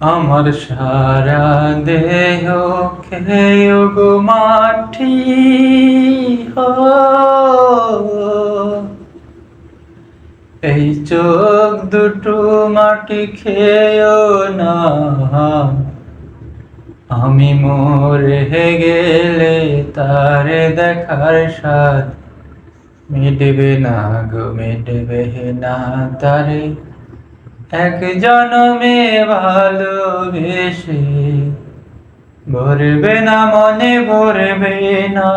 আমার সারা দেহ খেয়ে গো মাটি এই চোখ দুটো মাটি খেয়েও না। আমি মরে গেলে তারে দেখার স্বাদ মিটবে না গো, মিটবে না তারে। এক জনমে ভালোবেসে। ভরবে না, মনে ভরবে না।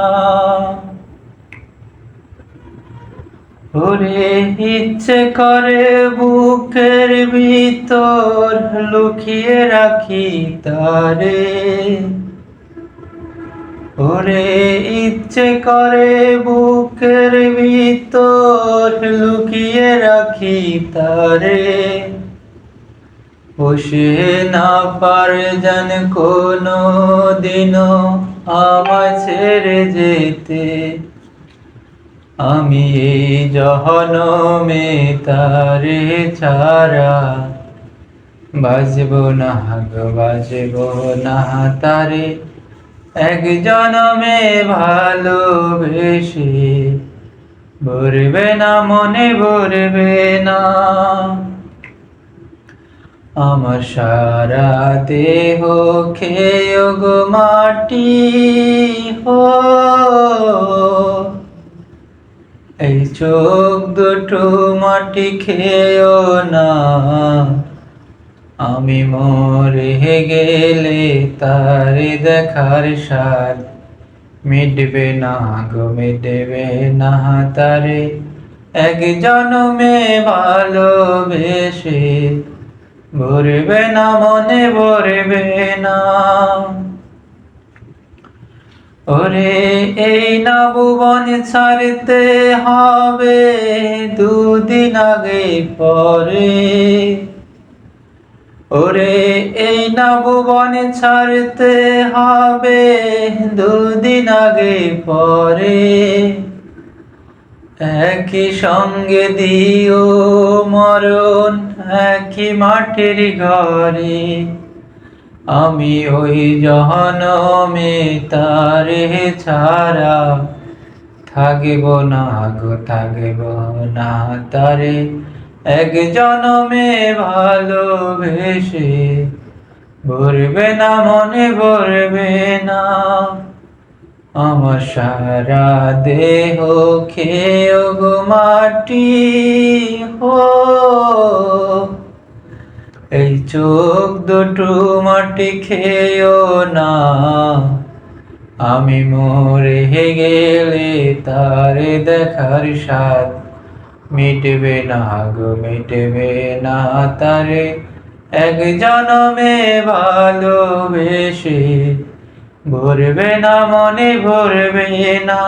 ওরে ইচ্ছে করে বুকের ভিতর লুকিয়ে রাখি তারে। ওরে ইচ্ছে করে বুকের ভিতর লুকিয়ে রাখি তারে। বসে না পারে যেন কোনো দিনও আমায় ছেড়ে যেতে। আমি এই জহনমে তারে ছাড়া বাজব না গো বাজব না তারে। এক জনমে ভালোবেসে ভরবে না, মনে ভরবে না। আমার সারা দেহ খেয়ে গো মাটি হো। এই চোখ দুটো মাটি খেয়েও না। আমি মরে গেলে তারে দেখার স্বাদ। মিটবে না গো, মিটবে না তারে। এক জনমে ভালোবেসে ভরবে না, মনে ভরবে না। ওরে, এই নববন ছাড়তে হবে দুদিন আগে পরে। ওরে, এই নববন ছাড়তে হবে দুদিন আগে পরে। একই সঙ্গে দিও মরণ, একই মাটির ঘরে। আমি ওই জহনমে তারে ছাড়া থাকিব না গো, থাকিব না তারে। এক জনমে ভালোবেসে, ভরবে না, মনে ভরবে না। আমার সারা দেহ খেয়ে গো মাটি, হো। এই চোখ দুটো মাটি খেয়েও না। আমি মরে গেলে তারে দেখার স্বাদ মিটবে না গো মিটবে না তারে। এক জনমে ভালোবেসে ভরবে না মনে ভরবে না।